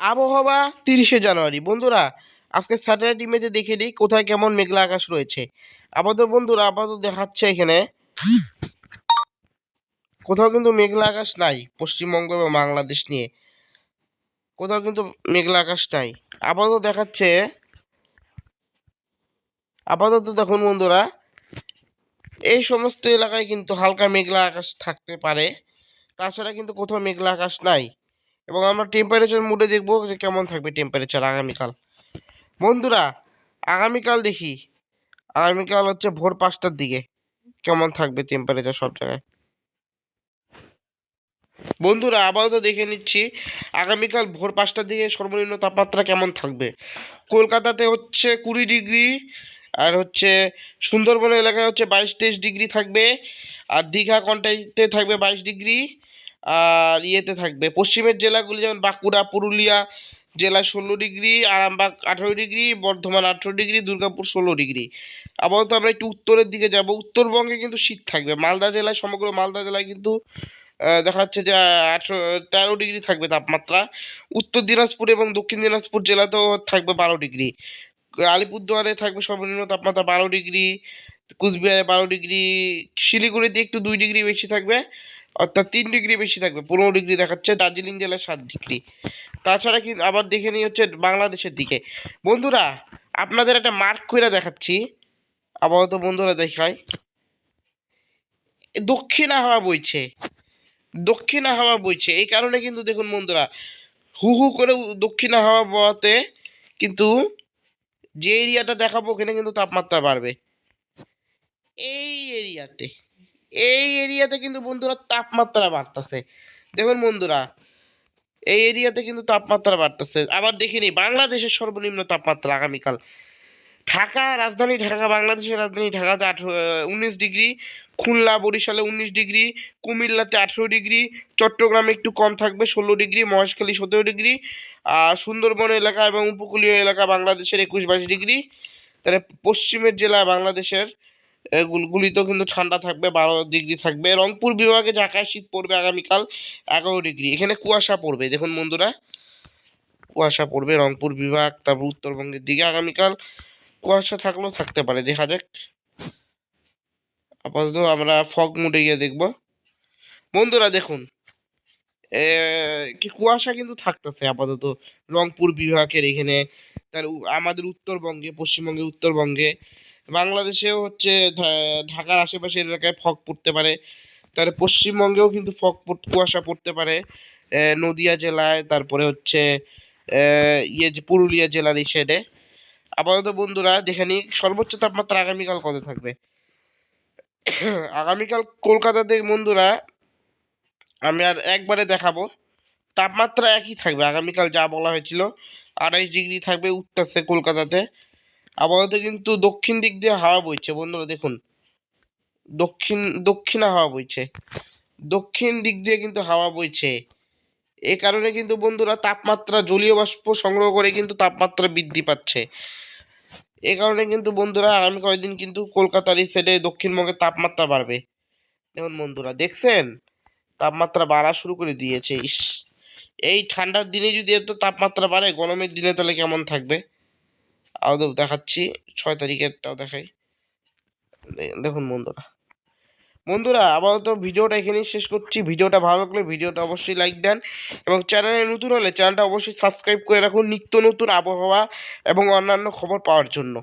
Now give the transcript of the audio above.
আবহাওয়া তিরিশে জানুয়ারি। বন্ধুরা, আজকে স্যাটেলাইট ইমেজে দেখে নিই, কোথায় কেমন মেঘলা আকাশ রয়েছে। আপাতত বন্ধুরা, আপাতত দেখাচ্ছে এখানে, কোথাও কিন্তু মেঘলা আকাশ নাই, পশ্চিমবঙ্গ এবং বাংলাদেশ নিয়ে। কোথাও কিন্তু মেঘলা আকাশ নাই। আপাতত দেখাচ্ছে, আপাতত দেখুন বন্ধুরা, এই সমস্ত এলাকায় কিন্তু হালকা মেঘলা আকাশ থাকতে পারে। তাছাড়া কিন্তু কোথাও মেঘলা আকাশ নাই। এবং আমরা টেম্পারেচার মুডে দেখব যে কেমন থাকবে টেম্পারেচার আগামীকাল। বন্ধুরা, আগামীকাল দেখি। আগামীকাল হচ্ছে ভোর পাঁচটার দিকে। কেমন থাকবে টেম্পারেচার সব জায়গায়? বন্ধুরা, আপাতত দেখে নিচ্ছি, আগামীকাল ভোর পাঁচটার দিকে সর্বনিম্ন তাপমাত্রা কেমন থাকবে? কলকাতাতে হচ্ছে কুড়ি ডিগ্রি, আর হচ্ছে সুন্দরবন এলাকায় হচ্ছে বাইশ তেইশ ডিগ্রি থাকবে, আর দীঘা কন্টাইতে থাকবে বাইশ ডিগ্রি আর ইয়েতে থাকবে। পশ্চিমের জেলাগুলি যেমন বাঁকুড়া, পুরুলিয়া জেলায় ষোলো ডিগ্রি, আরামবাগ আঠেরো ডিগ্রি, বর্ধমান আঠেরো ডিগ্রি, দুর্গাপুর ষোলো ডিগ্রি। আপাতত আমরা একটু উত্তরের দিকে যাব। উত্তরবঙ্গে কিন্তু শীত থাকবে। মালদা জেলায়, সমগ্র মালদা জেলায় কিন্তু দেখা যাচ্ছে যে, আঠেরো, তেরো ডিগ্রি থাকবে তাপমাত্রা। উত্তর দিনাজপুর এবং দক্ষিণ দিনাজপুর জেলাতেও থাকবে বারো ডিগ্রি। আলিপুরদুয়ারে থাকবে সর্বনিম্ন তাপমাত্রা বারো ডিগ্রি। কুচবিহারে বারো ডিগ্রি, শিলিগুড়িতে একটু দুই ডিগ্রি বেশি থাকবে, অর্থাৎ তিন ডিগ্রি বেশি থাকবে, পনেরো ডিগ্রি দেখাচ্ছে দার্জিলিং জেলায় সাত ডিগ্রি। তাছাড়া কি আবার দেখে নিই হচ্ছে বাংলাদেশের দিকে। বন্ধুরা, আপনাদের একটা মার্ক করে দেখাচ্ছি, আপাতত বন্ধুরা দেখায় দক্ষিণা হাওয়া বইছে, দক্ষিণা হাওয়া বইছে, এই কারণে কিন্তু দেখুন বন্ধুরা, হু হু করে দক্ষিণা হাওয়া বওয়াতে কিন্তু যে এরিয়াটা দেখাবো ওখানে কিন্তু তাপমাত্রা বাড়বে। এই এরিয়াতে। এই এরিয়াতে কিন্তু বন্ধুরা তাপমাত্রা বাড়তেছে। দেখুন বন্ধুরা, এই এরিয়াতে কিন্তু তাপমাত্রা বাড়তেছে। আবার দেখে নিই, বাংলাদেশের সর্বনিম্ন তাপমাত্রা আগামীকাল। ঢাকা, রাজধানী ঢাকা, বাংলাদেশের রাজধানী ঢাকাতে আঠেরো উনিশ ডিগ্রি, খুলনা, বরিশালে উনিশ ডিগ্রি, কুমিল্লাতে আঠেরো ডিগ্রি, চট্টগ্রামে একটু কম থাকবে, ষোলো ডিগ্রি, মহেশখালী সতেরো ডিগ্রি, আর সুন্দরবন এলাকা এবং উপকূলীয় এলাকা বাংলাদেশের একুশ বাইশ ডিগ্রি। তাহলে পশ্চিমের জেলা বাংলাদেশের এগুল- গুলিতেও কিন্তু ঠান্ডা থাকবে, বারো ডিগ্রি থাকবে। রংপুর বিভাগে ঢাকায় শীত পড়বে আগামীকাল এগারো ডিগ্রি এখানে কুয়াশা পড়বে, দেখুন বন্ধুরা। কুয়াশা পড়বে রংপুর বিভাগ, তারপর উত্তরবঙ্গের দিকে। আগামীকাল কুয়াশা থাকলেও থাকতে পারে, দেখা যাক। আপাতত আমরা ফগ মুডে গিয়ে দেখব। বন্ধুরা, দেখুন। কি কুয়াশা কিন্তু থাকতেছে আপাতত রংপুর বিভাগের এখানে। তার আমাদের উত্তরবঙ্গে পশ্চিমবঙ্গে উত্তরবঙ্গে বাংলাদেশেও হচ্ছে ঢাকার আশেপাশের এলাকায় ফগ পড়তে পারে। তার পশ্চিমবঙ্গেও কিন্তু ফগ কুয়াশা পড়তে পারে। নদিয়া জেলায়, তারপরে হচ্ছে ইয়ে যে পুরুলিয়া জেলার এই সাইডে আপাতত বন্ধুরা, দেখে নিই, সর্বোচ্চ তাপমাত্রা আগামীকাল কত থাকবে? আগামীকাল কলকাতাতে বন্ধুরা, আমি আর একবারে দেখাবো। তাপমাত্রা একই থাকবে, আগামীকাল যা বলা হয়েছিল আড়াইশ ডিগ্রি থাকবে উঠতেছে কলকাতাতে। আপাতত কিন্তু দক্ষিণ দিক দিয়ে হাওয়া বইছে বন্ধুরা, দেখুন। দক্ষিণ, দক্ষিণা হাওয়া বইছে। দক্ষিণ দিক দিয়ে কিন্তু হাওয়া বইছে। এ কারণে কিন্তু বন্ধুরা তাপমাত্রা জলীয় বাষ্প সংগ্রহ করে কিন্তু তাপমাত্রা বৃদ্ধি পাচ্ছে। এ কারণে কিন্তু বন্ধুরা আগামী কয়েকদিন কিন্তু কলকাতার এই সাইডে দক্ষিণবঙ্গের তাপমাত্রা বাড়বে। দেখুন বন্ধুরা, দেখছেন? তাপমাত্রা বাড়া শুরু করে দিয়েছে। ইস, এই ঠান্ডার দিনে যদি এত তাপমাত্রা বাড়ে, গরমের দিনে তাহলে কেমন থাকবে? আদৌ দেখাচ্ছি। ছয় তারিখেরটাও দেখাই। দেখুন বন্ধুরা বন্ধুরা আপাতত ভিডিওটা এখানেই শেষ করছি। ভিডিওটা ভালো লাগলে ভিডিওটা অবশ্যই লাইক দেন এবং চ্যানেলে নতুন হলে চ্যানেলটা অবশ্যই সাবস্ক্রাইব করে রাখুন। নিত্য নতুন আবহাওয়া এবং অন্যান্য খবর পাওয়ার জন্য।